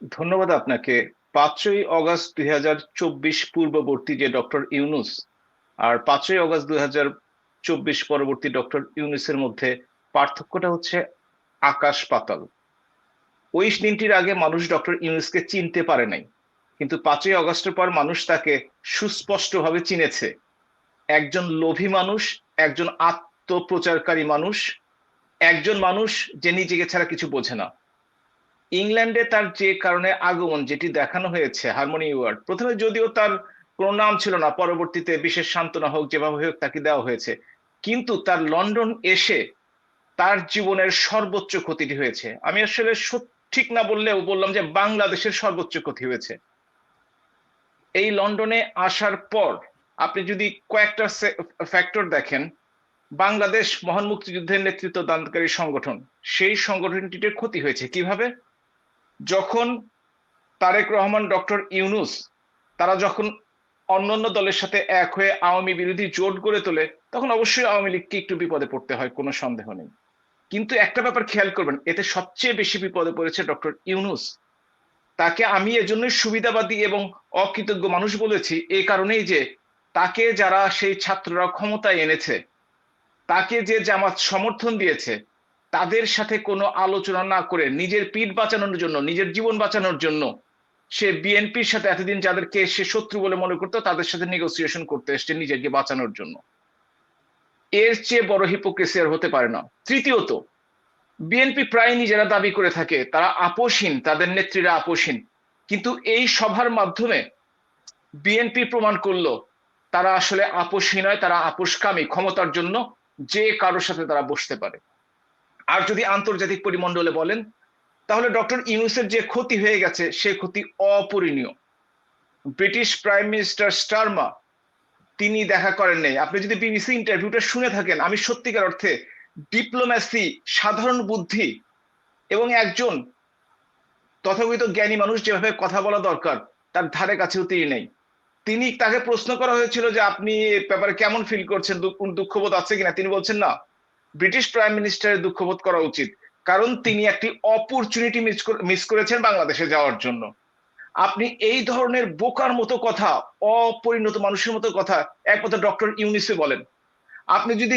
ধন্যবাদ আপনাকে। পাঁচই অগস্ট দুই হাজার চব্বিশ পূর্ববর্তী যে ডক্টর ইউনুস, আর পাঁচই অগস্ট দুই হাজার চব্বিশ পরবর্তী ডক্টর ইউনুসের মধ্যে পার্থক্যটা হচ্ছে আকাশ পাতাল। ওই দিনটির আগে মানুষ ডক্টর ইউনুসকে চিনতে পারে নাই, কিন্তু পাঁচই অগস্টের পর মানুষ তাকে সুস্পষ্টভাবে চিনেছে। একজন লোভী মানুষ, একজন আত্মপ্রচারকারী মানুষ, একজন মানুষ যে নিজেকে ছাড়া কিছু বোঝে না। ইংল্যান্ডে তার যে কারণে আগমন যেটি দেখানো হয়েছে, হারমোনি ওয়ার্ড, প্রথমে যদিও তার কোনো নাম ছিল না, পরবর্তীতে বিশেষ সান্ত্বনা হোক, যেভাবে হোক তাকে দেওয়া হয়েছে। কিন্তু তার লন্ডন এসে তার জীবনের সর্বোচ্চ ক্ষতিটি হয়েছে। আমি আসলে ঠিক না বললেও বললাম যে বাংলাদেশের সর্বোচ্চ ক্ষতি হয়েছে। এই লন্ডনে আসার পর আপনি যদি কয়েকটা ফ্যাক্টর দেখেন, বাংলাদেশ মহান মুক্তিযুদ্ধের নেতৃত্ব দানকারী সংগঠন, সেই সংগঠনটির ক্ষতি হয়েছে। কীভাবে? যখন তারেক রহমান, ডক্টর ইউনুস তারা যখন অন্যান্য দলের সাথে এক হয়ে আওয়ামী বিরোধী জোট গড়ে তোলে, তখন অবশ্যই আওয়ামী লীগকে একটু বিপদে পড়তে হয়, কোনো সন্দেহ নেই। কিন্তু একটা ব্যাপার খেয়াল করবেন, এতে সবচেয়ে বেশি বিপদে পড়েছে ডক্টর ইউনুস। তাকে আমি এজন্য সুবিধাবাদী এবং অকৃতজ্ঞ মানুষ বলেছি এই কারণেই যে তাকে যারা সেই ছাত্ররা ক্ষমতায় এনেছে, তাকে যে জামাত সমর্থন দিয়েছে তাদের সাথে কোনো আলোচনা না করে নিজের পিঠ বাঁচানোর জন্য, নিজের জীবন বাঁচানোর জন্য সে বিএনপির সাথে এতদিন যাদেরকে সে শত্রু বলে মনে করতো, তাদের সাথে নেগোসিয়েশন করতে এসছে নিজেকে বাঁচানোর জন্য। এর চেয়ে বড় হিপোক্রেসি আর হতে পারে না। তৃতীয়ত, বিএনপি প্রায় নিজেরা দাবি করে থাকে, তারা আপোষহীন, তাদের নেত্রীরা আপোষহীন। কিন্তু এই সভার মাধ্যমে বিএনপি প্রমাণ করল, তারা আসলে আপোষহীন নয় তারা আপোষকামী ক্ষমতার জন্য যে কারোর সাথে তারা বসতে পারে। আর যদি আন্তর্জাতিক পরিমণ্ডলে বলেন, তাহলে ডক্টর ইউনুসের যে ক্ষতি হয়ে গেছে, সে ক্ষতি অপরিণীয়। ব্রিটিশ প্রাইম মিনিস্টার স্টারমা, তিনি দেখা করেন নেই। আপনি যদি বিবিসি ইন্টারভিউটা শুনে থাকেন, আমি সত্যিকার অর্থে ডিপ্লোম্যাসি, সাধারণ বুদ্ধি এবং একজন তথাকথিত জ্ঞানী মানুষ যেভাবে কথা বলা দরকার, তার ধারে কাছেও তিনি নেই। তিনি তাকে প্রশ্ন করা হয়েছিল যে, আপনি ব্যাপারে কেমন ফিল করছেন? দুঃখবোধ আছে কিনা? তিনি বলছেন, না। ব্রিটিশ প্রাইম মিনিস্টারের দুঃখবোধ করা উচিত। কারণ তিনি একটি অপরচুনিটি মিস করেছেন বাংলাদেশে যাওয়ার জন্য। আপনি এই ধরনের বোকার মতো কথা, অপরিণত মানুষের মতো কথা, একমাত্র ডক্টর ইউনিসে বলেন। আপনি যদি